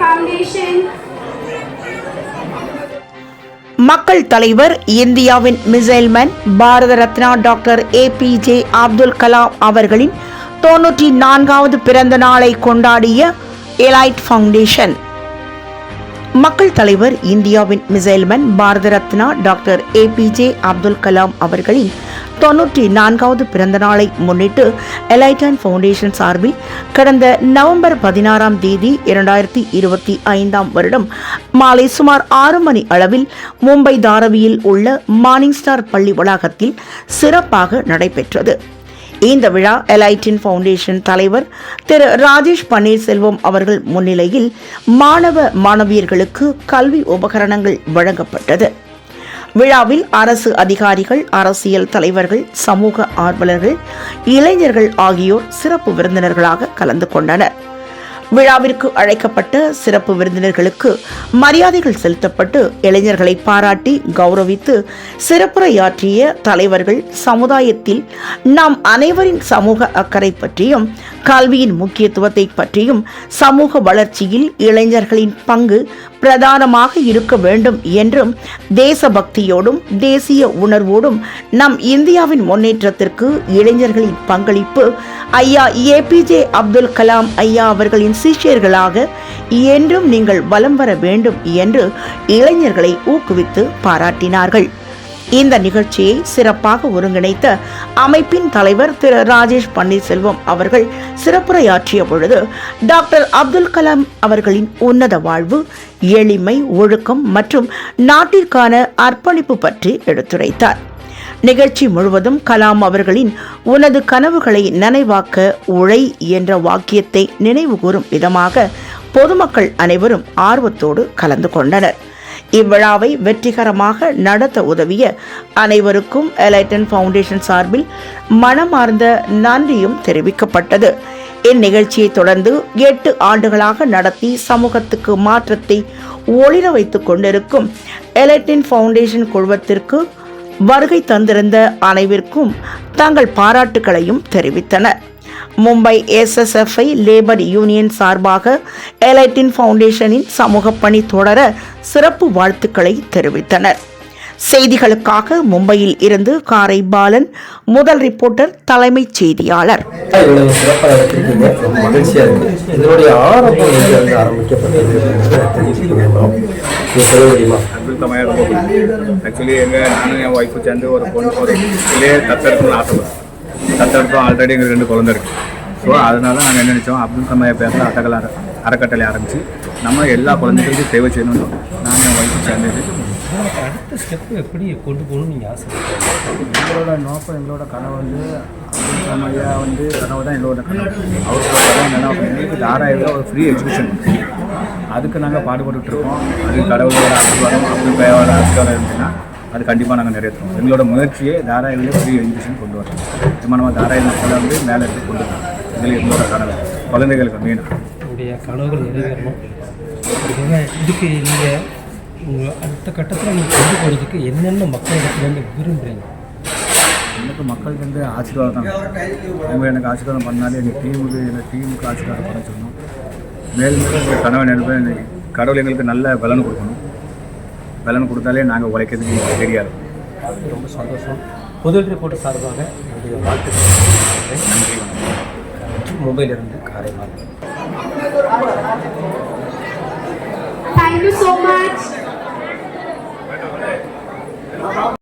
Foundation. மக்கள் தலைவர் இந்தியாவின் missile man Bharat Ratna doctor A P J Abdul Kalam அவர்களின் தொன்னூற்றி நான்காவது பிறந்த நாளை கொண்டாடிய எலைட் ஃபவுண்டேஷன் மக்கள் தலைவர் இந்தியாவின் missile man Bharat Ratna doctor APJ Abdul Kalam அவர்களின் தொன்னூற்றி நான்காவது பிறந்த நாளை முன்னிட்டு எலைட்டன் ஃபவுண்டேஷன் சார்பில் கடந்த நவம்பர் பதினாறாம் தேதி இரண்டாயிரத்தி இருபத்தி ஐந்தாம் வருடம் மாலை சுமார் ஆறு மணி அளவில் மும்பை தாரவியில் உள்ள மார்னிங் ஸ்டார் பள்ளி வளாகத்தில் சிறப்பாக நடைபெற்றது. இந்த விழா எலைட்டின் ஃபவுண்டேஷன் தலைவர் திரு ராஜேஷ் பன்னீர்செல்வம் அவர்கள் முன்னிலையில் மாணவ மாணவியர்களுக்கு கல்வி உபகரணங்கள் வழங்கப்பட்டது. விழாவில் அரசு அதிகாரிகள் அரசியல் தலைவர்கள் சமூக ஆர்வலர்கள் இளைஞர்கள் ஆகியோர் சிறப்பு விருந்தினர்களாக கலந்து கொண்டனர். விழாவிற்கு அழைக்கப்பட்ட சிறப்பு விருந்தினர்களுக்கு மரியாதைகள் செலுத்தப்பட்டு இளைஞர்களை பாராட்டி கௌரவித்து சிறப்புரையாற்றிய தலைவர்கள் சமுதாயத்தில் நாம் அனைவரின் சமூக அக்கறை பற்றியும் கல்வியின் முக்கியத்துவத்தை பற்றியும் சமூக வளர்ச்சியில் இளைஞர்களின் பங்கு பிரதானமாக இருக்க வேண்டும் என்றும் தேசபக்தியோடும் தேசிய உணர்வோடும் நம் இந்தியாவின் முன்னேற்றத்திற்கு இளைஞர்களின் பங்களிப்பு ஐயா ஏபிஜே அப்துல் கலாம் ஐயா அவர்களின் சிஷ்யர்களாக என்றும் நீங்கள் வலம் வர வேண்டும் என்று இளைஞர்களை ஊக்குவித்து பாராட்டினார்கள். இந்த நிகழ்ச்சியை சிறப்பாக ஒருங்கிணைத்த அமைப்பின் தலைவர் திரு ராஜேஷ் பன்னீர்செல்வம் அவர்கள் சிறப்புரையாற்றிய பொழுது டாக்டர் அப்துல் கலாம் அவர்களின் உன்னத வாழ்வு எளிமை ஒழுக்கம் மற்றும் நாட்டிற்கான அர்ப்பணிப்பு பற்றி எடுத்துரைத்தார். நிகழ்ச்சி முழுவதும் கலாம் அவர்களின் உனது கனவுகளை நனைவாக்க உழை என்ற வாக்கியத்தை நினைவுகூரும் விதமாக பொதுமக்கள் அனைவரும் ஆர்வத்தோடு கலந்து கொண்டனர். இவ்விழாவை வெற்றிகரமாக நடத்த உதவிய அனைவருக்கும் எலைட்டன் ஃபவுண்டேஷன் சார்பில் மனமார்ந்த நன்றியும் தெரிவிக்கப்பட்டது. இந்நிகழ்ச்சியை தொடர்ந்து எட்டு ஆண்டுகளாக நடத்தி சமூகத்துக்கு மாற்றத்தை ஒளிர வைத்துக் கொண்டிருக்கும் எலைட்டின் ஃபவுண்டேஷன் குழுவத்திற்கு வருகை தந்திருந்த அனைவருக்கும் தங்கள் பாராட்டுகளையும் தெரிவித்தனர். மும்பை எஸ்எஸ்எஃப்ஐ லேபர் யூனியன் சார்பாக எலைட்டின் ஃபவுண்டேஷனின் சமூக பணி தொடர சிறப்பு வாழ்த்துக்களை தெரிவித்தனர். செய்திகளுக்காக மும்பையில் இருந்து காரை பாலன் முதல் ரிப்போர்ட்டர் தலைமைச் செய்தியாளர். மகிழ்ச்சியா இருக்கு ஆக்சுவலி எங்கள் நானும் என் ஒய்ஃபு சேர்ந்து ஒரு பொண்ணு ஒரு தத்தெடுத்தோம் ஆல்ரெடி எங்களுக்கு ரெண்டு குழந்தை இருக்கு. ஸோ அதனால நாங்கள் என்ன நினச்சோம்? அப்துல் கமாயை பேசல அட்டகல அற அறக்கட்டளை ஆரம்பித்து நம்ம எல்லா குழந்தைகளுக்கும் சேவை செய்யணும்னு நானும் என் ஒய்ஃபு சேர்ந்து அடுத்த ஸ்டெப் எப்படி கொண்டு போகணும்னு நீங்கள் ஆசைப்படுறீங்க? எங்களோட நோக்கம் எங்களோட கனவு வந்து அப்துல் ஐயா வந்து கனவு தான் எங்களோட கனவு. அவரோட கனவு என்னன்னா எங்களுக்கு தாராயில் ஒரு ஃப்ரீ எஜுகேஷன் அதுக்கு நாங்கள் பாடுபட்டுட்டு இருக்கோம். அது கடவுளோட ஆசீர்வாதம் அப்துல் கயாவோட ஆசீர்வாதம் இருந்துச்சுன்னா அது கண்டிப்பாக நாங்கள் நிறைவேற்றுவோம். எங்களோட முயற்சியே தாராயிலே ஃப்ரீ எஜுகேஷன் கொண்டு வரோம் நம்ம தாராயில் மக்களை வந்து மேலே எடுத்து கொண்டு வரோம் எங்களுக்கு எங்களோட கனவு. குழந்தைகளுக்கு மெயினாக உங்களுடைய கனவுகள் நிறைவேறணும். இதுக்கு நீங்கள் உங்கள் அடுத்த கட்டத்தில் நீங்கள் கொண்டு போகிறதுக்கு என்னென்ன மக்களிடத்துலேருந்து விரும்புகிறீங்க எனக்கு மக்களுக்கு வந்து ஆசீர்வாதம் தான் அவங்க எனக்கு ஆசீர்வாதம் பண்ணாலே எங்கள் டீமுக்கு எங்கள் டீமுக்கு ஆசீர்வாதம் பண்ண சொல்லணும். மேலும் கனவை நினைப்பேன் கடவுள் எங்களுக்கு நல்ல பலன் கொடுக்கணும். பலன் கொடுத்தாலே நாங்கள் உழைக்கிறதுக்கு ரெடியாக இருக்கும் ரொம்ப சந்தோஷம். புதல் ரிப்போர்ட் சார்பாக என்னுடைய வாழ்த்துக்கள். நன்றி. மொபைல் மும்பையிலிருந்து காரைமால். Thank you so much.